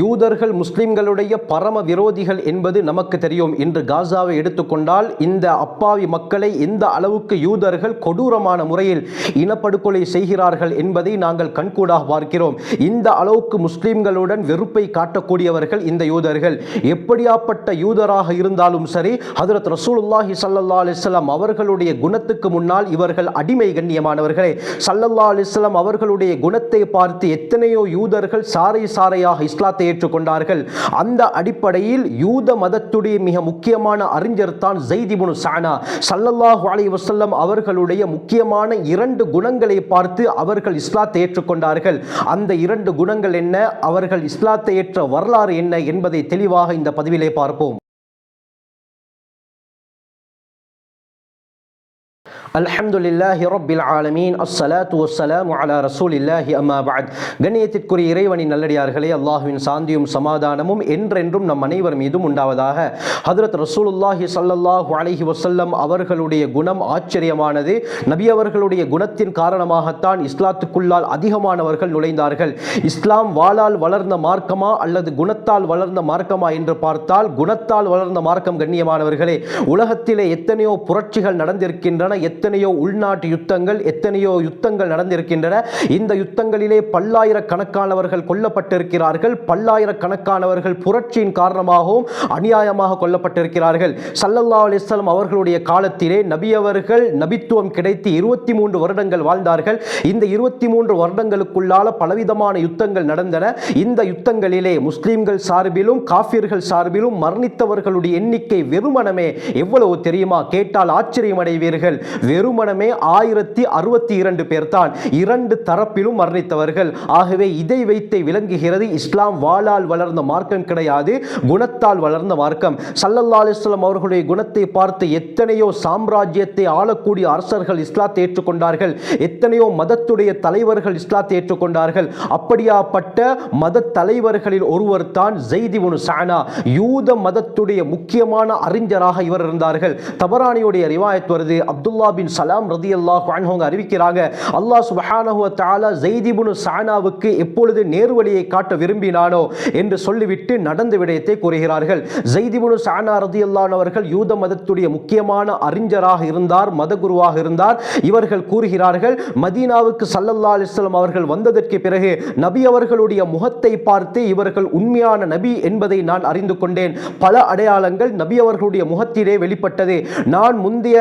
யூதர்கள் முஸ்லிம்களுடைய பரம விரோதிகள் என்பது நமக்கு தெரியும். இன்று காசாவை எடுத்துக்கொண்டால் இந்த அப்பாவி மக்களை எந்த அளவுக்கு யூதர்கள் கொடூரமான முறையில் இனப்படுகொலை செய்கிறார்கள் என்பதை நாங்கள் கண்கூடாக பார்க்கிறோம். இந்த அளவுக்கு முஸ்லிம்களுடன் வெறுப்பை காட்டக்கூடியவர்கள் இந்த யூதர்கள். எப்படியாப்பட்ட யூதராக இருந்தாலும் சரி ஹதரத் ரசூலுல்லாஹி சல்லா அலிஸ்லாம் அவர்களுடைய குணத்துக்கு முன்னால் இவர்கள் அடிமை கண்ணியமானவர்களே. சல்லல்லா அலிஸ்லாம் அவர்களுடைய குணத்தை பார்த்து எத்தனையோ யூதர்கள் சாரை சாரையாக இஸ்லாத்தை ஏற்றுக்கொண்டார்கள். அந்த அடிப்படையில் யூத மதத்துடைய மிக முக்கியமான அறிஞர் தான் ஜெய்திபுனு சானா. சல்லல்லாஹு அலி வசல்லம் அவர்களுடைய முக்கியமான இரண்டு குணங்களை பார்த்து அவர்கள் இஸ்லாத்தை ஏற்றுக்கொண்டார்கள். அந்த இரண்டு குணங்கள் என்ன? அவர்கள் இஸ்லாத்தை ஏற்ற வரலாறு என்ன என்பதை தெளிவாக இந்த பதிவிலே பார்ப்போம். அல்ஹம்துலில்லாஹி ரொப்பில் ஆலமீன். அஸ்ஸலாத்து வssalamu அலா ரசூலில்லாஹி அம்மா பஅத். கண்ணியத்திற்குரிய இறைவனின் நல்லடியார்களே அல்லாஹ்வின் சாந்தியும் சமாதானமும் என்றென்றும் நம் அனைவர் மீதும் உண்டாவதாக. ஹதரத் ரசூலுல்லாஹி சல்லல்லாஹு அலைஹி வஸல்லம் அவர்களுடைய குணம் ஆச்சரியமானது. நபி அவர்களுடைய குணத்தின் காரணமாகத்தான் இஸ்லாத்துக்குள்ளால் அதிகமானவர்கள் நுழைந்தார்கள். இஸ்லாம் வாளால் வளர்ந்த மார்க்கமா அல்லது குணத் குணத்தால் வளர்ந்த மார்க்கமா என்று பார்த்தால் குணத்தால் வளர்ந்த மார்க்கம் கண்ணியமானவர்களே உலகத்திலே எத்தனையோ புரட்சிகள் நடந்திருக்கின்றன எத்தனையோ உள்நாட்டு யுத்தங்கள் எத்தனையோ யுத்தங்கள் நடந்திருக்கின்றன. இந்த யுத்தங்களிலே பல்லாயிரக்கணக்கானவர்கள் கொல்லப்பட்டிருக்கிறார்கள். பல்லாயிரக்கணக்கானவர்கள் புரட்சியின் காரணமாகவும் அநியாயமாக கொல்லப்பட்டிருக்கிறார்கள். சல்லல்லா அலிஸ்லாம் அவர்களுடைய காலத்திலே நபி அவர்கள் நபித்துவம் கிடைத்து இருபத்தி மூன்று வருடங்கள் வாழ்ந்தார்கள். இந்த இருபத்தி மூன்று வருடங்களுக்குள்ளால பலவிதமான யுத்தங்கள் நடந்தன. இந்த யுத்தங்களிலே முஸ்லிம்கள் சார்பிலும் காஃபியர்கள் சார்பிலும் மரணித்தவர்களுடைய எண்ணிக்கை வெறுமனமே எவ்வளவு தெரியுமா? கேட்டால் ஆச்சரியமடைவீர்கள். வெறுமனமே ஆயிரத்தி அறுபத்தி இரண்டு பேர்தான் இரண்டு தரப்பிலும் மரணித்தவர்கள். ஆகவே இதை வைத்து விளங்குகிறது இஸ்லாம் வாளால் வளர்ந்த மார்க்கம் கிடையாது குணத்தால் வளர்ந்த மார்க்கம். சல்லல்லா அலிஸ்லாம் அவர்களுடைய குணத்தை பார்த்து எத்தனையோ சாம்ராஜ்யத்தை ஆளக்கூடிய அரசர்கள் இஸ்லாத்தை ஏற்றுக்கொண்டார்கள் எத்தனையோ மதத்துடைய தலைவர்கள் இஸ்லாத்தை ஏற்றுக்கொண்டார்கள். அப்படியாப்பட்ட மத தலைவர்களில் ஒருவர் தான் ஜெய்திபுனு சானா. யூத மதத்துடைய முக்கியமான அறிஞராக இவர் இருந்தார்கள். தபரானியுடைய ரிவாயத் வருது. அப்துல்லா பின் சலாம் ரதி அல்லாஹ் அவங்க அறிவிக்கிறாங்க. அல்லாஹ் சுபஹானஹு தாலா ஜெய்திபுனு சானாவுக்கு எப்பொழுது நேர்வழியை காட்ட விரும்பினானோ என்று சொல்லிவிட்டு நடந்த விடயத்தை கூறுகிறார்கள். ஜெய்திபுனு சானா ரதி அவர்கள் யூத மதத்துடைய முக்கியமான அறிஞராக இருந்தார் மதகுருவாக இருந்தார். இவர்கள் கூறுகிறார்கள் மதீனாவுக்கு சல்லல்லா அலிஸ்லாம் அவர்கள் வந்ததற்கு பிறகு நபி அவர்களுடைய முகத்தை பார்த்து இவர்கள் உண்மையான உண்மையான நபி என்பதை நான் அறிந்து கொண்டேன். பல அடையாளங்கள் நபி அவர்களுடைய முகத்திலே வெளிப்பட்டது. நான் முந்தைய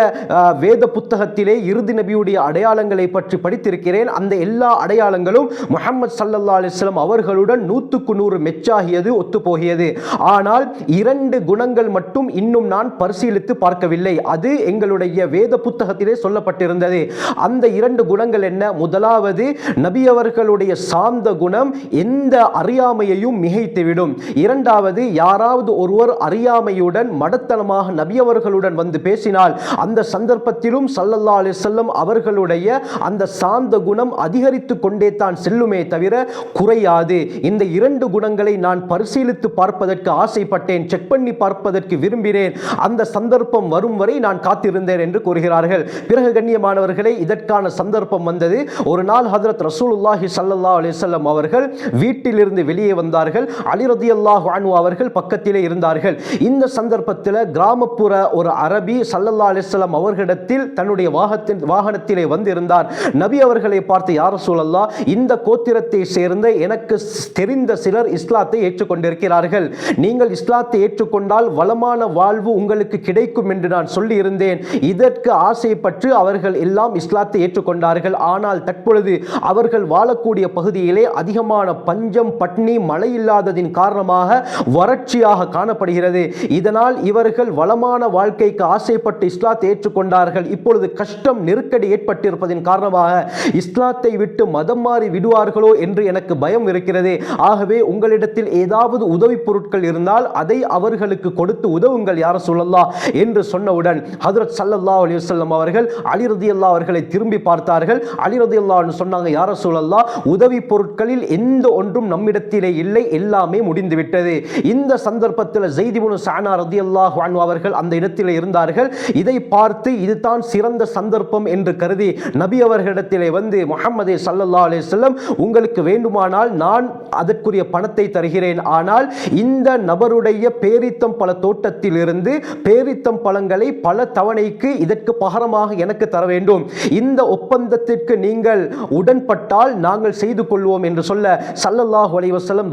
வேத புத்தகத்திலே இறுதி நபியுடைய அடையாளங்களை பற்றி படித்திருக்கிறேன். அந்த எல்லா அடையாளங்களும் முகமது சல்லா அலிஸ்லாம் அவர்களுடன் நூற்றுக்கு நூறு மெச்சாகியது ஒத்துப்போகியது. ஆனால் இரண்டு குணங்கள் மட்டும் இன்னும் நான் பரிசீலித்து பார்க்கவில்லை. அது எங்களுடைய வேத புத்தகத்திலே சொல்லப்பட்டிருந்தது. அந்த இரண்டு குணங்கள் என்ன? முதலாவது நபி அவர்களுடைய சார்ந்த குணம் எந்த அறியாமையையும் மிகைத்துவிடும். வேண்டும். இரண்டாவது யாராவது ஒருவர் அறியாமையுடன் மடத்தனமாக நபியவர்களுடன் வந்து பேசினால் அந்த சந்தர்ப்பத்திலும் சல்லல்லா அலி செல்லம் அவர்களுடைய அந்த சாந்த குணம் அதிகரித்து கொண்டே தான் செல்லுமே தவிர குறையாது. இந்த இரண்டு குணங்களை நான் பரிசீலித்து பார்ப்பதற்கு ஆசைப்பட்டேன் செக் பண்ணி பார்ப்பதற்கு விரும்பினேன். அந்த சந்தர்ப்பம் வரும் வரை நான் காத்திருந்தேன் என்று கூறுகிறார்கள். பிறகு கண்ணியமானவர்களே இதற்கான சந்தர்ப்பம் வந்தது. ஒரு நாள் ஹதரத் ரசூலுல்லாஹி சல்லா அலைஹி வஸல்லம் அவர்கள் வீட்டிலிருந்து வெளியே வந்தார்கள். அலி ரதியல்லாஹு அனு அவர்கள் பக்கத்திலே இருந்தார்கள். இந்த சந்தர்ப்பத்தில் கிராமப்புற ஒரு அரபி சல்லல்லா அலிஸ்லாம் அவர்களிடத்தில் தன்னுடைய வாகத்தின் வாகனத்திலே வந்திருந்தார். நபி அவர்களை பார்த்து யார் சூழல்லா இந்த கோத்திரத்தை சேர்ந்த எனக்கு தெரிந்த சிலர் இஸ்லாத்தை ஏற்றுக்கொண்டிருக்கிறார்கள். நீங்கள் இஸ்லாத்தை ஏற்றுக்கொண்டால் வளமான வாழ்வு உங்களுக்கு கிடைக்கும் என்று நான் சொல்லியிருந்தேன். இதற்கு ஆசைப்பட்டு அவர்கள் எல்லாம் இஸ்லாத்தை ஏற்றுக்கொண்டார்கள். ஆனால் தற்பொழுது அவர்கள் வாழக்கூடிய பகுதியிலே அதிகமான பஞ்சம் பட்னி மழை இல்லாததின் காரணமாக வறட்சியாக காணப்படுகிறது. இதனால் இவர்கள் வளமான வாழ்க்கைக்கு ஆசைப்பட்டு இஸ்லாத்தை ஏற்றுக்கொண்டார்கள். இப்பொழுது கஷ்டம் நெருக்கடி ஏற்பட்டிருப்பதின் காரணமாக இஸ்லாத்தை விட்டு மதம் மாறி விடுவார்களோ என்று எனக்கு பயம் இருக்கிறது. ஆகவே உங்களிடத்தில் ஏதாவது உதவி பொருட்கள் இருந்தால் அதை அவர்களுக்கு கொடுத்து உதவுங்கள் யார சொல்லலா என்று சொன்னவுடன் ஹதரத் சல்லல்லா அலைஹி அவர்கள் அலி ரதியல்லாஹு அவர்களை திரும்பி பார்த்தார்கள். அலி ரதியல்லாஹு சொன்னாங்க யார சொல்லல்லா உதவி பொருட்களில் எந்த ஒன்றும் நம்மிடத்திலே இல்லை. எல்லாமே முடிந்துவிட்டது. இந்த சந்தர்ப்பத்தில் ஜெய்திபுனு சானா ரதி அல்லாஹ் அவர்கள் அந்த இடத்தில் இருந்தார்கள். இதை பார்த்து இதுதான் சிறந்த சந்தர்ப்பம் என்று கருதி நபி அவர்களிடத்திலே வந்து முகமது சல்லல்லா செல்லம் உங்களுக்கு வேண்டுமானால் நான் அதற்குரிய பணத்தை தருகிறேன். ஆனால் இந்த நபருடைய பேரித்தம் பல தோட்டத்தில் இருந்து பேரித்தம் பழங்களை பல தவணைக்கு இதற்கு பகரமாக எனக்கு தர வேண்டும். இந்த ஒப்பந்தத்திற்கு நீங்கள் உடன்பட்டால் நாங்கள் செய்து கொள்வோம் என்று சொல்ல சல்லல்லாஹ் அலைஹி வஸல்லம்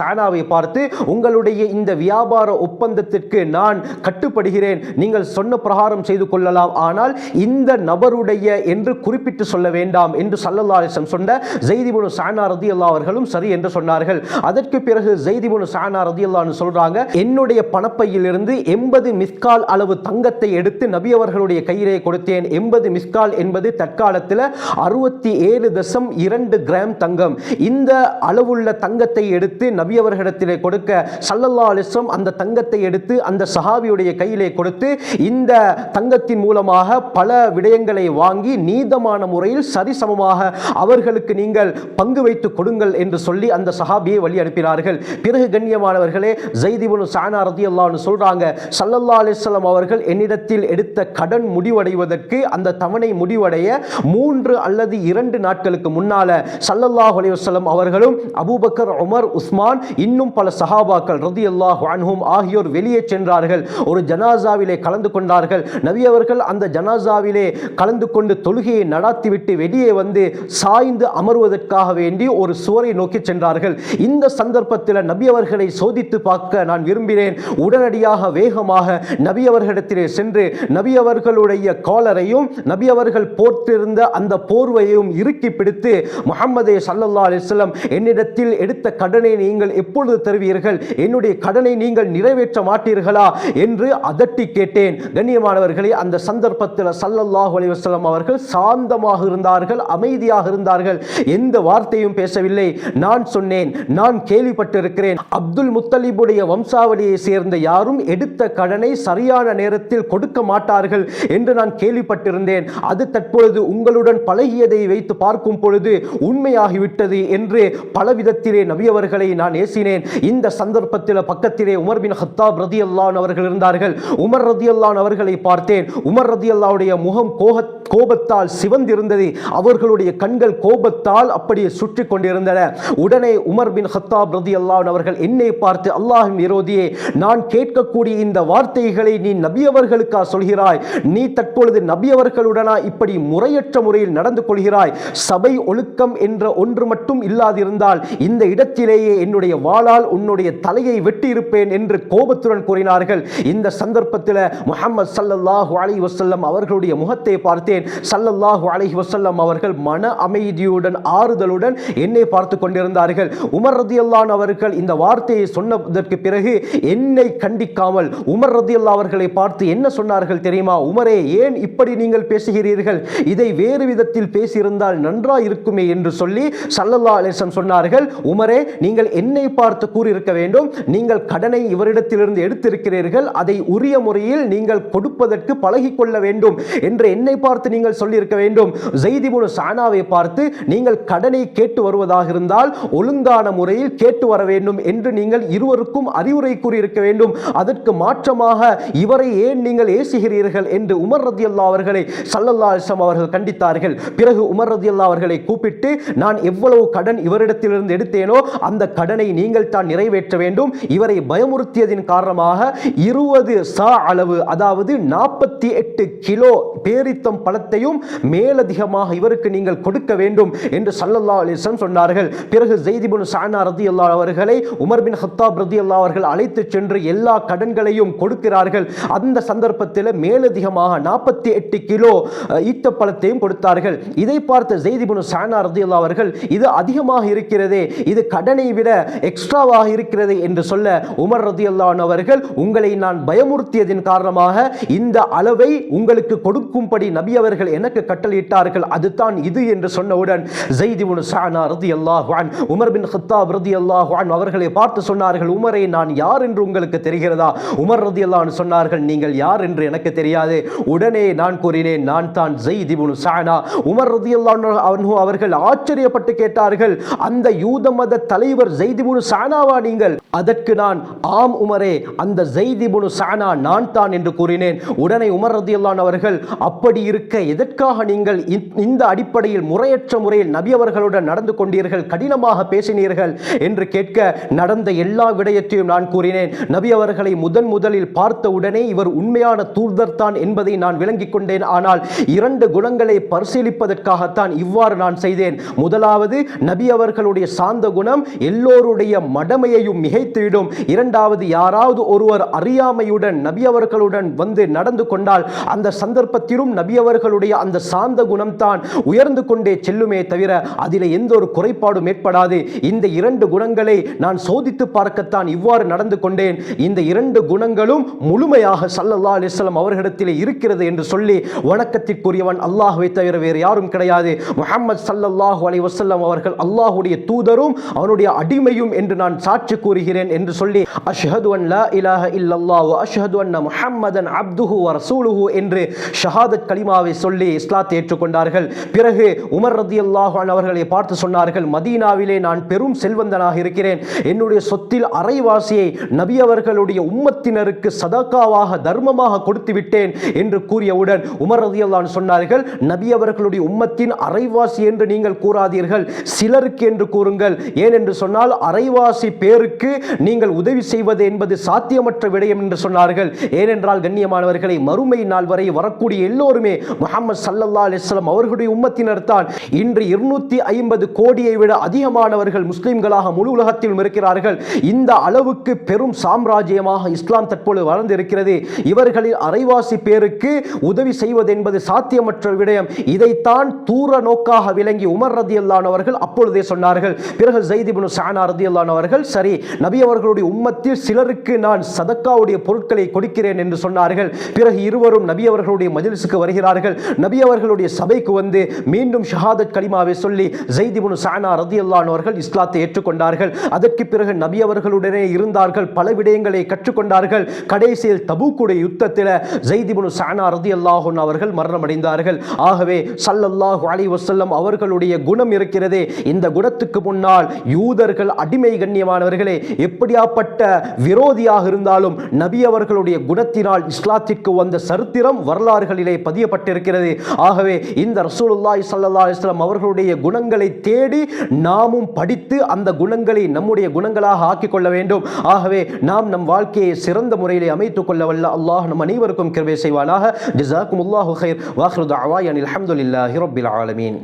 சானா சானாவை பார்த்து உங்களுடைய இந்த வியாபார ஒப்பந்தத்திற்கு நான் கட்டுப்படுகிறேன். நீங்கள் சொன்ன பிரகாரம் செய்து கொள்ளலாம். ஆனால் இந்த நபருடைய என்று குறிப்பிட்டு சொல்ல வேண்டாம் என்று சல்லல்லா சொன்ன ஜெய்திபுனு சானா ரதி அவர்களும் சரி என்று சொன்னார்கள். அதற்கு பிறகு ஜெய்திபுனு சானா ரதி அல்லான்னு சொல்றாங்க என்னுடைய பணப்பையிலிருந்து எண்பது மிஸ்கால் அளவு தங்கத்தை எடுத்து நபி அவர்களுடைய கையிலே கொடுத்தேன். எண்பது மிஸ்கால் என்பது தற்காலத்தில் அறுபத்தி ஏழு தசம் இரண்டு கிராம் தங்கம். இந்த அளவுள்ள தங்கத்தை எடுத்து நபி அவர்களிடத்திலே கொடுக்க சல்லல்லா அலிஸ்லம் அந்த தங்கத்தை எடுத்து அந்த சஹாபியுடைய கையிலே கொடுத்து இந்த தங்கத்தின் மூலமாக பல விடயங்களை வாங்கி நீதமான முறையில் சரிசமமாக அவர்களுக்கு நீங்கள் பங்கு வைத்து கொடுங்கள் என்று சொல்லி அந்த சஹாபியை வழி அனுப்பினார்கள். பிறகு கண்ணியமானவர்களே ஜெய்திபுன் சானா ரதி அல்லான்னு சொல்றாங்க சல்லல்லா அலிஸ்லாம் அவர்கள் என்னிடத்தில் எடுத்த கடன் முடிவடைவதற்கு அந்த தவணை முடிவடைய மூன்று அல்லது இரண்டு நாட்களுக்கு முன்னால சல்லல்லாஹ் அலிவசலம் அவர்களும் அபூபக்கர் உமர் உஸ்மான் இன்னும் பல சஹாபாக்கள் ரதி அல்லாஹு அன்ஹும் ஆகியோர் வெளியே சென்றார்கள். ஒரு ஜனாசாவிலே கலந்து கொண்டார்கள். நபி அவர்கள் அந்த ஜனாசாவிலே கலந்து கொண்டு தொழுகையை நடாத்திவிட்டு வெளியே வந்து சாய்ந்து அமர்வதற்காக வேண்டி ஒரு சுவரை நோக்கி சென்றார்கள். இந்த சந்தர்ப்பத்தில் நபி அவர்களை சோதித்து பார்க்க நான் விரும்பினேன் உடனடியாக வேகமாக நபி அவர்களிடத்திலே சென்று நபி அவர்களுடைய காலரையும் நபி அவர்கள் போர்த்திருந்த அந்த போர்வையையும் இறுக்கி பிடித்து முகமதே சல்லல்லா அலிஸ்லம் என்னிடத்தில் எடுத்த கடனை நீங்கள் எப்பொழுது தருவீர்கள்? என்னுடைய கடனை நீங்கள் நிறைவேற்ற மாட்டீர்களா? என்று அதட்டி கேட்டேன். கண்ணியமானவர்களே அந்த சந்தர்ப்பத்தில் சல்லல்லாஹு அலிவசலம் அவர்கள் சாந்தமாக இருந்தார்கள் அமைதியாக இருந்தார்கள். எந்த வார்த்தையும் பேசவில்லை. நான் சொன்னேன் நான் கேள்விப்பட்டிருக்கிறேன். அப்துல் முத்தலிபுடைய வம்சாவளியை சேர்ந்த யாரும் எடுத்த கடனை சரியான நேரத்தில் கொடுக்க மாட்டார்கள் என்று நான் கேள்விப்பட்டிருந்தேன். அது தற்பொழுது உங்களுடன் பழகியதை வைத்து பார்க்கும் பொழுது உண்மையாகிவிட்டது என்று பலவிதத்திலே நபியவர்களை நான் ஏசி ஏசினேன் இந்த சந்தர்ப்பத்தில் பக்கத்திலே உமர் பின் ஹத்தாப் ரதி அல்லான் அவர்கள் இருந்தார்கள். உமர் ரதி அல்லான் அவர்களை பார்த்தேன். உமர் ரதி அல்லாவுடைய முகம் கோக கோபத்தால் சிவந்திருந்தது. அவர்களுடைய கண்கள் கோபத்தால் அப்படியே சுற்றி கொண்டிருந்தன. உடனே உமர் பின் ஹத்தாப் ரதி அல்லான் அவர்கள் என்னை பார்த்து அல்லாஹின் விரோதியே நான் கேட்கக்கூடிய இந்த வார்த்தைகளை நீ நபியவர்களுக்கா சொல்கிறாய்? நீ தற்பொழுது நபியவர்களுடனா இப்படி முறையற்ற முறையில் நடந்து கொள்கிறாய்? சபை ஒழுக்கம் என்ற ஒன்று மட்டும் இல்லாதிருந்தால் இந்த இடத்திலேயே என்னுடைய வாளால் உன்னுடைய தலையை வெட்டியிருப்பேன் என்று கோபத்துடன் கூறினார்கள். இந்த சந்தர்ப்பத்தில் முகமது சல்லல்லாஹு அலி வசல்லம் அவர்களுடைய முகத்தை பார்த்தேன். சல்லல்லாஹு அலைஹி வசல்லம் அவர்கள் மன அமைதியுடன் ஆறுதலுடன் என்னை பார்த்து கொண்டிருந்தார்கள். உமர் ரதியல்லான் அவர்கள் இந்த வார்த்தையை சொன்னதற்கு பிறகு என்னை கண்டிக்காமல் உமர் ரதியல்லா அவர்களை பார்த்து என்ன சொன்னார்கள் தெரியுமா? உமரே ஏன் இப்படி நீங்கள் பேசுகிறீர்கள்? இதை வேறு விதத்தில் பேசியிருந்தால் நன்றா இருக்குமே என்று சொல்லி சல்லல்லா அலிசம் சொன்னார்கள். உமரே நீங்கள் என்னை பார்த்து கூறியிருக்க வேண்டும். நீங்கள் கடனை இவரிடத்திலிருந்து எடுத்திருக்கிறீர்கள். அதை உரிய முறையில் நீங்கள் கொடுப்பதற்கு பழகிக் கொள்ள வேண்டும் என்று என்னை பார்த்து நீங்கள் சொல்லியிருக்க வேண்டும். ஜெய்திபுனு சானாவை பார்த்து நீங்கள் கடனை கேட்டு வருவதாக இருந்தால் ஒழுங்கான முறையில் கேட்டு வர வேண்டும் என்று நீங்கள் இருவருக்கும் அறிவுரை கூறியிருக்க வேண்டும். அதற்கு மாற்றமாக இவரை ஏன் நீங்கள் ஏசுகிறீர்கள் என்று உமர் ரதியல்லா அவர்களை சல்லல்லா அலிஸ்லாம் அவர்கள் கண்டித்தார்கள். பிறகு உமர் ரதியல்லா அவர்களை கூப்பிட்டு நான் எவ்வளவு கடன் இவரிடத்திலிருந்து எடுத்தேனோ அந்த கடனை நீங்கள் தான் நிறைவேற்ற வேண்டும். இவரை பயமுறுத்தியதின் காரணமாக இருபது சா அளவு அதாவது நாற்பத்தி எட்டு கிலோ பேரித்தம் பழத்தையும் மேலதிகமாக இவருக்கு நீங்கள் கொடுக்க வேண்டும் என்று சல்லல்லா அலிஸ்லாம் சொன்னார்கள். பிறகு ஜெய்திபுன் சானா ரதி அல்லா அவர்களை உமர் பின் ஹத்தாப் ரதி அல்லா அவர்கள் அழைத்து சென்று எல்லா கடன்களையும் கொடுக்கிறார்கள். அந்த சந்தர்ப்பத்தில் மேலதிகமாக நாற்பத்தி எட்டு கிலோ அஹ், கொடுத்தார்கள். இதை பார்த்த ஜெய்திபுன் சானா ரதி அல்லா அவர்கள் இது அதிகமாக இருக்கிறதே இது கடனை விட எக்ஸ்ட்ராவாக இருக்கிறது என்று சொல்ல உமர் ரதி அவர்கள் உங்களை நான் பயமுறுத்தியதின் காரணமாக இந்த அளவை உங்களுக்கு கொடுக்கும்படி நபி அவர்கள் எனக்கு கட்டளையிட்டார்கள். அதுதான் இது என்று சொன்னவுடன் ஜெய்திபுன் சானா ரதி அல்லாஹான் உமர் பின் ஹத்தாப் ரதி அல்லாஹான் அவர்களை பார்த்து சொன்னார்கள் உமரை நான் யார் என்று உங்களுக்கு தெரிகிறதா? உமர் ரதி அல்லாஹ் சொன்னார்கள் நீங்கள் யார் என்று எனக்கு தெரியாது. உடனே நான் கூறினேன் நான் தான் ஜெய்திபுன் சானா. உமர் ரதி அல்லான் அவர்கள் ஆச்சரியப்பட்டு கேட்டார்கள் அந்த யூத மத தலைவர் ஜெய்திபுன் சானாவா நீங்கள் அதற்கு நான் ஆம் உமரே அந்த ஜெய்திபுனு சானா நான் தான் என்று கூறினேன். உடனே உமர் ரதி அவர்கள் அப்படி இருக்க எதற்காக நீங்கள் இந்த- இந்த அடிப்படையில் முறையற்ற முறையில் நபி அவர்களுடன் நடந்து கொண்டீர்கள்? கடினமாக பேசினீர்கள்? என்று கேட்க நடந்த எல்லா விடயத்தையும் நான் கூறினேன். நபி அவர்களை முதன் முதலில் பார்த்த உடனே இவர் உண்மையான தூர்தர் தான் என்பதை நான் விளங்கிக் கொண்டேன். ஆனால் இரண்டு குணங்களை பரிசீலிப்பதற்காகத்தான் இவ்வாறு நான் செய்தேன். முதலாவது நபி அவர்களுடைய சாந்த குணம் எல்லோருடைய அவர்களுடைய மடமையையும் மிகைத்துவிடும் இரண்டாவது யாராவது ஒருவர் அறியாமையுடன் நபி அவர்களுடன் வந்து நடந்து கொண்டால் அந்த சந்தர்ப்பத்திலும் நபி அவர்களுடைய அந்த சாந்த குணம்தான் உயர்ந்து கொண்டே செல்லுமே தவிர அதில் எந்த ஒரு குறைபாடும் ஏற்படாது. இந்த இரண்டு குணங்களை நான் சோதித்து பார்க்கத்தான் இவ்வாறு நடந்து கொண்டேன். இந்த இரண்டு குணங்களும் முழுமையாக சல்லல்லா அலிஸ்லாம் அவர்களிடத்திலே இருக்கிறது என்று சொல்லி வணக்கத்திற்குரியவன் அல்லாஹுவை தவிர வேறு யாரும் கிடையாது. முகமது சல்லல்லாஹு அலி வசல்லம் அவர்கள் அல்லாஹுடைய தூதரும் அவனுடைய அடிமையும் என்று நான் சாட்சி கூறுகிறேன் என்று சொல்லி அஷ்ஹது அன் லா இலாஹ இல்லல்லாஹ் அஷ்ஹது அன்ன முஹம்மதன் அப்துஹு வ ரசூலுஹு என்று ஷஹாதத் கலிமாவை சொல்லி இஸ்லாத்தை ஏற்றுக்கொண்டார்கள். பிறகு உமர் ரதியல்லாஹு அன்ஹு அவர்களை பார்த்து சொன்னார்கள் மதீனாவிலே நான் பெரும் செல்வந்தனாக இருக்கிறேன். என்னுடைய சொத்தில் அரைவாசியை நபி அவர்களுடைய உம்மத்தினருக்கு சதக்காவாக தர்மமாக கொடுத்து விட்டேன் என்று கூறியவுடன் உமர் ரதியல்லான் சொன்னார்கள் நபி அவர்களுடைய உம்மத்தின் அரைவாசி என்று நீங்கள் கூறாதீர்கள். சிலருக்கு என்று கூறுங்கள். ஏன் என்று சொன்னால் அரை அரைவாசி பேருக்கு நீங்கள் உதவி செய்வது என்பது சாத்தியமற்ற விடயம் என்று சொன்னார்கள். ஏனென்றால் கண்ணியமானவர்களை மறுமை நாள் வரை வரக்கூடிய எல்லோருமே முகமது சல்லல்லா அலிஸ்லாம் அவர்களுடைய உம்மத்தினர் தான். இன்று இருநூத்தி ஐம்பது கோடியை விட அதிகமானவர்கள் முஸ்லிம்களாக முழு உலகத்திலும் இருக்கிறார்கள். இந்த அளவுக்கு பெரும் சாம்ராஜ்யமாக இஸ்லாம் தற்போது வளர்ந்து இருக்கிறது இவர்களில் அரைவாசி பேருக்கு உதவி செய்வது என்பது சாத்தியமற்ற விடயம். இதைத்தான் தூர நோக்காக விளங்கி உமர் ரதி அல்லானவர்கள் அப்பொழுதே சொன்னார்கள். பிறகு ஜெய்திபுனு சானா ரதி அல்லா அவர்கள் சரி நபி அவர்களுடைய உம்மத்தில் சிலருக்கு நான் சதக்காவுடைய பொருட்களை கொடுக்கிறேன் என்று சொன்னார்கள். பிறகு இருவரும் நபி அவர்களுடைய மஜிலிசுக்கு வருகிறார்கள். நபி அவர்களுடைய சபைக்கு வந்து மீண்டும் ஷஹாதத் கலிமாவை சொல்லி ஜெய்திபுனு சானா ரதி அல்லானவர்கள் இஸ்லாத்தை ஏற்றுக்கொண்டார்கள். அதற்கு பிறகு நபி அவர்களுடனே இருந்தார்கள். பல விடயங்களை கற்றுக்கொண்டார்கள். கடைசியில் தபூக்குடைய யுத்தத்தில் ஜெய்திபுனு சானா ரதி ரதியல்லாஹுன் அவர்கள் மரணமடைந்தார்கள். ஆகவே சல்லல்லாஹு அலி வசல்லம் அவர்களுடைய குணம் இருக்கிறதே. இந்த குணத்துக்கு முன்னால் யூதர்கள் அடிமை கண்ணியமானவர்களே எப்படியாப்பட்ட விரோதியாக இருந்தாலும் நபி அவர்களுடைய குணத்தினால் இஸ்லாத்திற்கு வந்த சரித்திரம் வரலாறுகளிலே பதியப்பட்டிருக்கிறது ஆகவே இந்த ரசூலுல்லாஹி ஸல்லல்லாஹு அலைஹி வஸல்லம் அவர்களுடைய குணங்களை தேடி நாமும் படித்து அந்த குணங்களை நம்முடைய குணங்களாக ஆக்கிக் கொள்ள வேண்டும் ஆகவே நாம் நம் வாழ்க்கையை சிறந்த முறையிலே அமைத்துக் கொள்ள வல்ல அல்லாஹ் நம் அனைவருக்கும் கிருபை செய்வானாக ஜஸாக்குமுல்லாஹு خير واخر دعواي ان الحمد لله رب العالمين